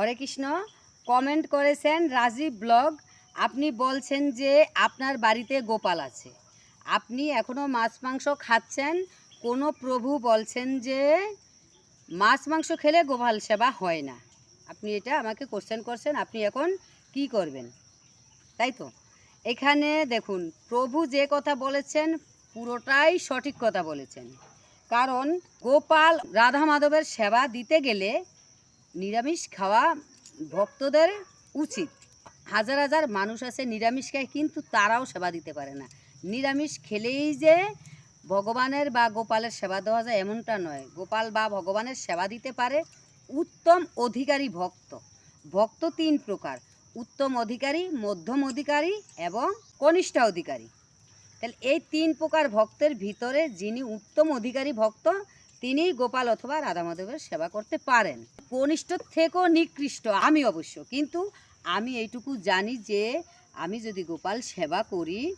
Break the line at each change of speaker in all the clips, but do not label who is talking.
হরে Krishna. Comment করেছেন Rajib blog. আপনি বলছেন যে আপনার বাড়িতে গোপাল আছে। আপনি এখনও মাছ মাংস খাচ্ছেন। কোনো প্রভু বলছেন যে মাছ মাংস খেলে গোপাল সেবা হয় না। আপনি এটা আমাকে কোশ্চেন করছেন, আপনি এখন কি করবেন? তাই তো? এখানে দেখুন, প্রভু যে কথা বলেছেন পুরোটাই সঠিক কথা বলেছেন। কারণ গোপাল রাধা মাধবের সেবা দিতে গেলে নিরামিষ খাওয়া ভক্তদের উচিত। হাজার হাজার মানুষ আছে নিরামিষ খায়, কিন্তু তারাও সেবা দিতে পারে না। নিরামিষ খেলেই যে ভগবানের বা গোপালের সেবা দেওয়া যায় এমনটা নয়। গোপাল বা ভগবানের সেবা দিতে পারে উত্তম অধিকারী ভক্ত। ভক্ত তিন প্রকার, উত্তম অধিকারী, মধ্যম অধিকারী এবং কনিষ্ঠা অধিকারী। তাহলে এই তিন প্রকার ভক্তের ভিতরে যিনি উত্তম অধিকারী ভক্ত তিনি গোপাল অথবা রাধা মাধবের সেবা করতে পারেন। কনিষ্ঠ থেকেও নিকৃষ্ট, আমি অবশ্য। কিন্তু আমি এইটুকু জানি যে, আমি যদি গোপাল সেবা করি,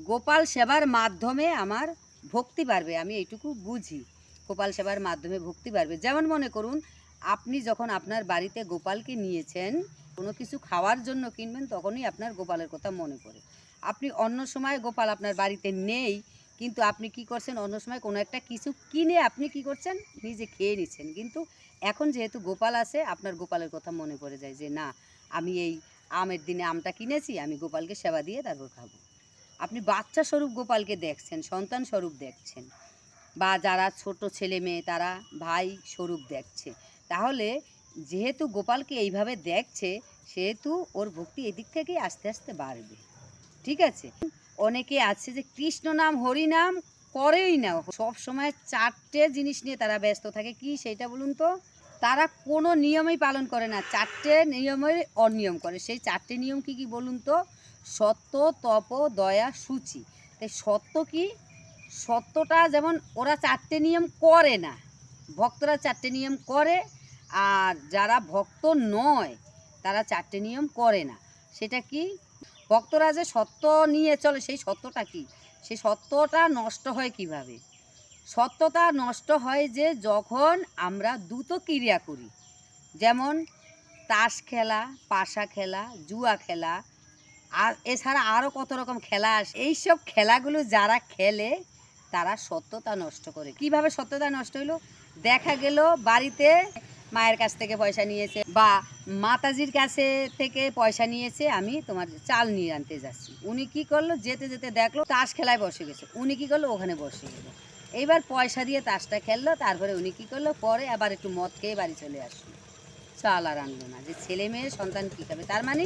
গোপাল সেবার মাধ্যমে আমার ভক্তি বাড়বে, আমি এইটুকু বুঝি। গোপাল সেবার মাধ্যমে ভক্তি বাড়বে। যেমন মনে করুন, আপনি যখন আপনার বাড়িতে গোপালকে নিয়েছেন, কোনো কিছু খাওয়ার জন্য কিনবেন, তখনই আপনার গোপালের কথা মনে পড়ে। আপনি অন্য সময় গোপাল আপনার বাড়িতে নেই কিন্তু আপনি কি করছেন? অন্য সময় কোনো একটা কিছু কিনে আপনি কি করছেন? নিজে খেয়ে নিচ্ছেন। কিন্তু এখন যেহেতু গোপাল আছে, আপনার গোপালের কথা মনে পড়ে যায় যে, না, আমি এই আমের দিনে আমটা কিনেছি, আমি গোপালকে সেবা দিয়ে তারপর খাব। আপনি বাচ্চা স্বরূপ গোপালকে দেখছেন, সন্তান স্বরূপ দেখছেন, বা যারা ছোট ছেলে মেয়ে, তারা ভাই স্বরূপ দেখছে। তাহলে যেহেতু গোপালকে এইভাবে দেখছে, সেহেতু ওর ভক্তি এদিক থেকেই আস্তে আস্তে বাড়বে। ঠিক আছে? অনেকে আছে যে কৃষ্ণ নাম, হরি নাম করেই না। সব সময় চারটে জিনিস নিয়ে তারা ব্যস্ত থাকে। কি সেটা বলুন তো? তারা কোনো নিয়মই পালন করে না। চারটে নিয়মের অনিয়ম করে। সেই চারটে নিয়ম কি কি বলুন তো? সত্য, তপ, দয়া, সূচি। তাই সত্য কি? সত্যটা যেমন ওরা চারটে নিয়ম করে না, ভক্তরা চারটে নিয়ম করে, আর যারা ভক্ত নয়, তারা চারটে নিয়ম করে না। সেটা কি? ভক্তরা যে সত্য নিয়ে চলে, সেই সত্যটা কি? সেই সত্যটা নষ্ট হয় কীভাবে? সত্যতা নষ্ট হয় যে যখন আমরা দ্রুত ক্রিয়া করি। যেমন তাস খেলা, পাশা খেলা, জুয়া খেলা, আর এছাড়া আরও কত রকম খেলা আসে এইসব খেলাগুলো যারা খেলে, তারা সত্যতা নষ্ট করে। কীভাবে সত্যতা নষ্ট হলো দেখা গেল বাড়িতে মায়ের কাছ থেকে পয়সা নিয়েছে বা মাতাজির কাছে থেকে পয়সা নিয়েছে, আমি তোমার চাল নিয়ে আনতে যাচ্ছি। উনি কি করল? যেতে যেতে দেখল, তাস খেলায় বসে গেছে। উনি কি করল? ওখানে বসে গেলো। এইবার পয়সা দিয়ে তাসটা খেললো, তারপরে উনি কি করল? পরে আবার একটু মদ খেয়ে বাড়ি চলে আসলো। চাল আর আনলো না। যে ছেলে মেয়ে, সন্তান কী খাবে? তার মানে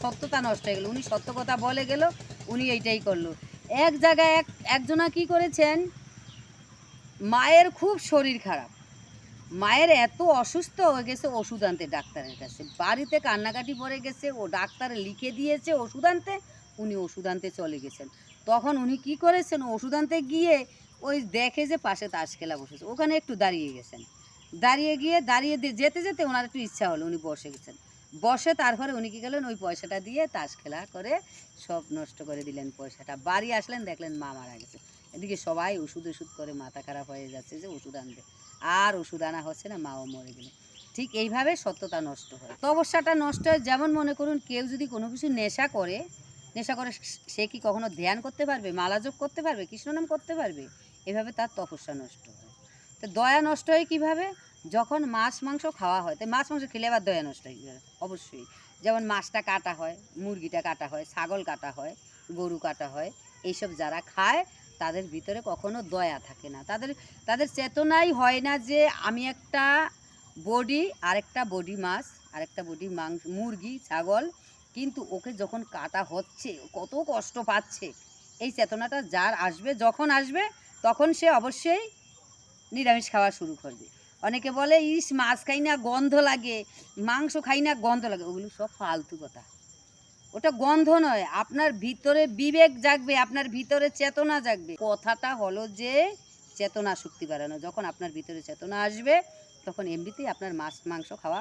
সত্যতা নষ্ট হয়ে গেল। উনি সত্য কথা বলে গেল, উনি এইটাই করল। এক জায়গায় এক একজনা কি করেছেন? মায়ের খুব শরীর খারাপ। মায়ের এত অসুস্থ হয়ে গেছে ওষুধ আনতে ডাক্তারের কাছে। বাড়িতে কান্নাকাটি পড়ে গেছে, ও ডাক্তার লিখে দিয়েছে ওষুধ আনতে, উনি ওষুধ আনতে চলে গেছেন। তখন উনি কি করেছেন, ওষুধ আনতে গিয়ে ওই দেখে যে পাশে তাস খেলা বসেছে, ওখানে একটু দাঁড়িয়ে গেছেন। দাঁড়িয়ে গিয়ে, দাঁড়িয়ে যেতে যেতে ওনার একটু ইচ্ছা হলো, উনি বসে গেছেন। বসে তারপরে উনি কী গেলেন ওই পয়সাটা দিয়ে তাস খেলা করে সব নষ্ট করে দিলেন পয়সাটা। বাড়ি আসলেন, দেখলেন মা মারা গেছে। এদিকে সবাই ওষুধ ওষুধ করে মাথা খারাপ হয়ে যাচ্ছে যে ওষুধ আনবে। আর ওষুধ আনা হচ্ছে না, মাও মরে গেলে। ঠিক এইভাবে সত্যতা নষ্ট হয়। তপস্যাটা নষ্ট হয়, যেমন মনে করুন কেউ যদি কোনো কিছু নেশা করে নেশা করে সে কি কখনো ধ্যান করতে পারবে মালাযোগ করতে পারবে, কৃষ্ণনাম করতে পারবে? এভাবে তার তপস্যা নষ্ট হয়। তো দয়া নষ্ট হয় কীভাবে? যখন মাছ, মাংস খাওয়া হয়, তো মাছ, মাংস খেলে আবার দয়া নষ্ট হয়? অবশ্যই। যেমন মাছটা কাটা হয়, মুরগিটা কাটা হয়, ছাগল কাটা হয়, গরু কাটা হয়, এইসব যারা খায় তাদের ভিতরে কখনো দয়া থাকে না। তাদের তাদের চেতনাই হয় না যে আমি একটা বডি, আরেকটা বডি মাছ, আরেকটা বডি মাংস, মুরগি, ছাগল, কিন্তু ওকে যখন কাটা হচ্ছে কত কষ্ট পাচ্ছে, এই চেতনাটা যার আসবে, যখন আসবে, তখন সে অবশ্যই নিরামিষ খাওয়া শুরু করবে। অনেকে বলে, ইস, মাছ খাই না, গন্ধ লাগে, মাংস খাই না, গন্ধ লাগে। ওগুলো সব ফালতু কথা। ওটা গন্ধ নয়, আপনার ভিতরে বিবেক জাগবে, আপনার ভিতরে চেতনা জাগবে। কথাটা হলো যে, চেতনা শক্তি বাড়ানো, যখন আপনার ভিতরে চেতনা আসবে, তখন এমনিতেই আপনার মাছ, মাংস খাওয়া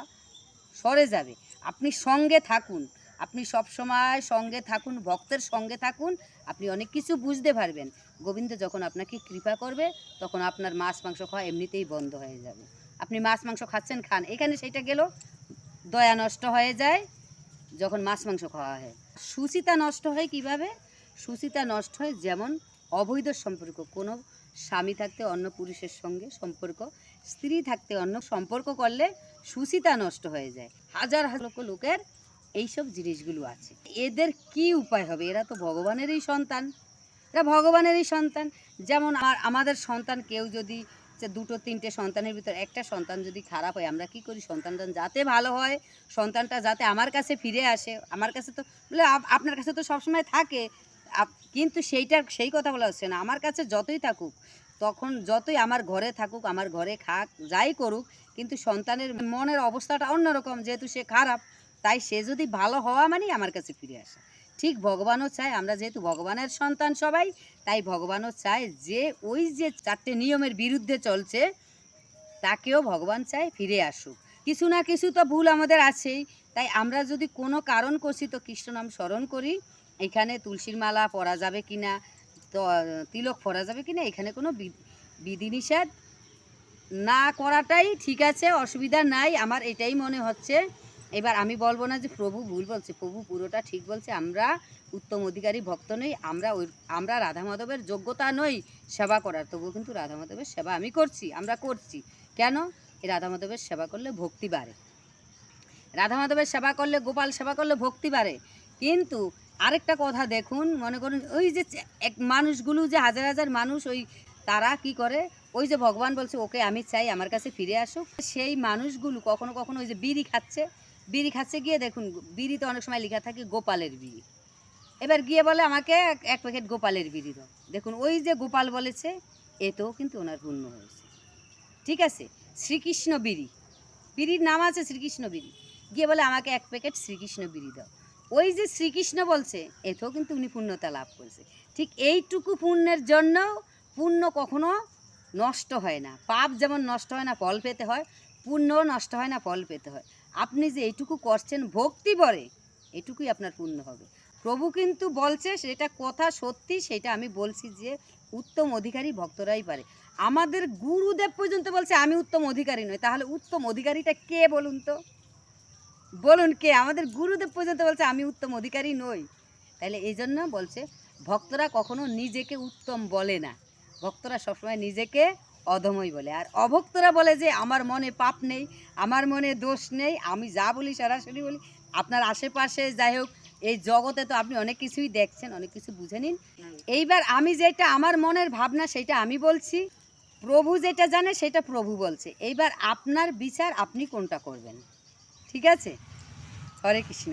সরে যাবে। আপনি সঙ্গে থাকুন, আপনি সব সময় সঙ্গে থাকুন, ভক্তের সঙ্গে থাকুন, আপনি অনেক কিছু বুঝতে পারবেন। গোবিন্দ যখন আপনাকে কৃপা করবে, তখন আপনার মাছ, মাংস খাওয়া এমনিতেই বন্ধ হয়ে যাবে। আপনি মাছ, মাংস খাচ্ছেন, খান, এখানে সেইটা গেল, দয়া নষ্ট হয়ে যায় যখন মাছ মাংস খাওয়া হয়। সুচিতা নষ্ট হয় কীভাবে? সুচিতা নষ্ট হয় যেমন অবৈধ সম্পর্ক, কোনো স্বামী থাকতে অন্য পুরুষের সঙ্গে সম্পর্ক, স্ত্রী থাকতে অন্য সম্পর্ক করলে সুচিতা নষ্ট হয়ে যায়। হাজার হাজার লোকের এইসব জিনিসগুলো আছে। এদের কি উপায় হবে? এরা তো ভগবানেরই সন্তান। এরা ভগবানেরই সন্তান। যেমন আমার, আমাদের সন্তান কেউ যদি যে দুটো, তিনটে সন্তানের ভিতর একটা সন্তান যদি খারাপ হয়, আমরা কি করি? সন্তানটা যাতে ভালো হয়, সন্তানটা যাতে আমার কাছে ফিরে আসে। আমার কাছে তো, বলে আপনার কাছে তো সবসময় থাকে। কিন্তু সেইটা সেই কথা বলা হচ্ছে না। আমার কাছে যতই থাকুক, তখন যতই আমার ঘরে থাকুক, আমার ঘরে খাক, যাই করুক, কিন্তু সন্তানের মনের অবস্থাটা অন্যরকম। যেহেতু সে খারাপ, তাই সে যদি ভালো হওয়া মানেই আমার কাছে ফিরে আসে। ঠিক ভগবানও চায়, আমরা যেহেতু ভগবানের সন্তান সবাই, তাই ভগবানও চায় যে ওই যে চারটে নিয়মের বিরুদ্ধে চলছে, তাকেও ভগবান চায় ফিরে আসুক। কিছু না কিছু তো ভুল আমাদের আছেই, তাই আমরা যদি কোনো কারণ করছি তো কৃষ্ণ নাম স্মরণ করি, এখানে তুলসীর মালা পরা যাবে কি না, তো, তিলক পরা যাবে কি না, এখানে কোনো বিধিনিষেধ না করাটাই ঠিক আছে, অসুবিধা নাই, আমার এটাই মনে হচ্ছে। এবার আমি বলব না যে প্রভু ভুল বলছে, প্রভু পুরোটা ঠিক বলছে, আমরা উত্তম অধিকারী, ভক্ত নই, আমরা ওই, আমরা রাধা মাধবের যোগ্যতা নই সেবা করার, তবুও কিন্তু রাধা মাধবের সেবা আমি করছি, আমরা করছি। কেন? এই রাধা মাধবের সেবা করলে ভক্তি বাড়ে। রাধা মাধবের সেবা করলে, গোপাল সেবা করলে ভক্তি বাড়ে। কিন্তু আরেকটা কথা দেখুন, মনে করুন, ওই যে এক মানুষগুলো যে হাজার হাজার মানুষ, ওই তারা কি করে? ওই যে ভগবান বলছে, ওকে আমি চাই, আমার কাছে ফিরে আসুক। সেই মানুষগুলো কখনো কখনো ওই যে বিড়ি খাচ্ছে বিড়ি খাচ্ছে, গিয়ে দেখুন, বিড়িতে অনেক সময় লেখা থাকে গোপালের বিড়ি। এবার গিয়ে বলে আমাকে, এক- প্যাকেট গোপালের বিড়ি দাও। দেখুন, ওই যে গোপাল বলেছে, এতেও কিন্তু ওনার পূর্ণ হয়েছে। ঠিক আছে? শ্রীকৃষ্ণ বিড়ি। বিড়ির নাম আছে শ্রীকৃষ্ণ বিড়ি। গিয়ে বলে আমাকে এক প্যাকেট শ্রীকৃষ্ণ বিড়ি দাও। ওই যে শ্রীকৃষ্ণ বলছে, এতেও কিন্তু উনি পূর্ণতা লাভ করেছে। ঠিক এইটুকু পুণ্যের জন্য পুণ্য কখনো নষ্ট হয় না। পাপ যেমন নষ্ট হয় না, ফল পেতে হয়, পুণ্যও নষ্ট হয় না, ফল পেতে হয়। আপনি যে এইটুকু করছেন, ভক্তি বলে, এটুকুই আপনার পূর্ণ হবে। প্রভু কিন্তু বলছে, সেটা কথা সত্যি, সেটা আমি বলছি যে উত্তম অধিকারী ভক্তরাই পারে। আমাদের গুরুদেব পর্যন্ত বলছে, আমি উত্তম অধিকারী নই। তাহলে উত্তম অধিকারীটা কে বলুন তো? বলুন কে? আমাদের গুরুদেব পর্যন্ত বলছে, আমি উত্তম অধিকারী নই। তাহলে এই জন্য বলছে, ভক্তরা কখনো নিজেকে উত্তম বলে না। ভক্তরা সবসময় নিজেকে অধমই বলে। আর অভক্তরা বলে যে, আমার মনে পাপ নেই, আমার মনে দোষ নেই, আমি যা বলি, সরাসরি বলি। আপনার আশেপাশে যাই হোক, এই জগতে তো আপনি অনেক কিছুই দেখছেন, অনেক কিছু বুঝে নিন। এইবার আমি যেটা, আমার মনের ভাবনা সেটা আমি বলছি। প্রভু যেটা জানে, সেটা প্রভু বলছে। এইবার আপনার বিচার আপনি কোনটা করবেন? ঠিক আছে? হরে কৃষ্ণ।